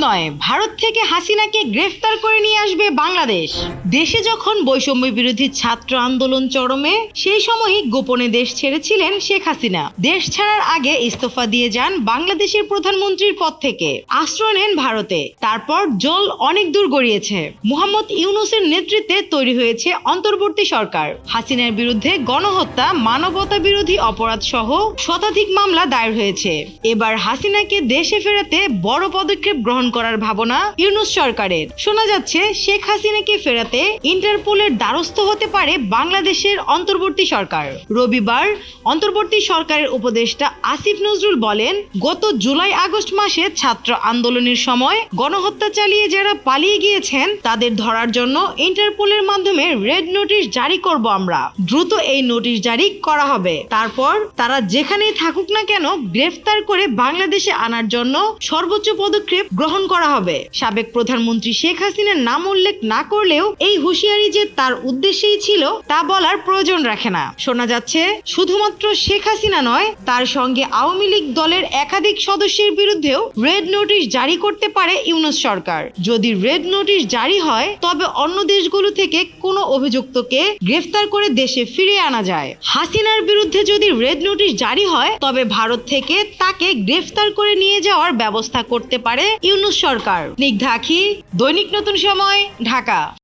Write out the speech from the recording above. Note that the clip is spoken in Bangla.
নয়, ভারত থেকে হাসিনাকে গ্রেফতার করে নিয়ে আসবে বাংলাদেশ। দেশে যখন বৈষম্য বিরোধী ছাত্র আন্দোলন চরমে, সেই সময়ই গোপনে দেশ ছেড়েছিলেন শেখ হাসিনা। দেশ ছাড়ার আগে ইস্তফা দিয়ে যান বাংলাদেশের প্রধানমন্ত্রীর পদ থেকে। আশ্রয় নেন ভারতে। তারপর জল অনেক দূর গড়িয়েছে। মোহাম্মদ ইউনুসের নেতৃত্বে তৈরি হয়েছে অন্তর্বর্তী সরকার। হাসিনার বিরুদ্ধে গণহত্যা, মানবতা বিরোধী অপরাধ সহ শতাধিক মামলা দায়ের হয়েছে। এবার হাসিনাকে দেশে ফেরাতে বড় পদক্ষেপ গ্রহণ করার ভাবনা ইউনুস সরকারের। শোনা যাচ্ছে, শেখ হাসিনাকে ফেরাতে ইন্টারপোলের দ্বারস্থ হতে পারে বাংলাদেশের অন্তর্বর্তী সরকার। রবিবার অন্তর্বর্তী সরকারের উপদেষ্টা আসিফ নজরুল বলেন, গত জুলাই আগস্ট মাসে ছাত্র আন্দোলনের সময় গণহত্যা চালিয়ে যারা পালিয়ে গিয়েছেন, তাদের ধরার জন্য ইন্টারপোলের মাধ্যমে রেড নোটিশ জারি করব আমরা। দ্রুত এই নোটিশ জারি করা হবে। তারপর তারা যেখানেই থাকুক না কেন, গ্রেফতার করে বাংলাদেশে আনার জন্য সর্বোচ্চ পদক্ষেপ গ্রহণ করা হবে। সাবেক প্রধানমন্ত্রী শেখ হাসিনার নাম উল্লেখ না করলেও এই হুঁশিয়ারি যে তার উদ্দেশ্যেই ছিল, তা বলার প্রয়োজন রাখে না। শোনা যাচ্ছে, শুধুমাত্র শেখ হাসিনা নয়, তার সঙ্গে আওয়ামী লীগ দলের একাধিক সদস্যের বিরুদ্ধেও রেড নোটিশ জারি করতে পারে ইউনুস সরকার। যদি রেড নোটিশ জারি হয়, তবে অন্য দেশগুলো থেকে কোনো অভিযুক্তকে গ্রেফতার করে দেশে ফিরিয়ে আনা যায়। হাসিনার বিরুদ্ধে যদি রেড নোটিশ জারি হয়, তবে ভারত থেকে তাকে গ্রেফতার করে নিয়ে যাওয়ার ব্যবস্থা করতে পারে ইউনুস সরকার। স্নিগ্ধা দৈনিক নতুন সময় ঢাকা।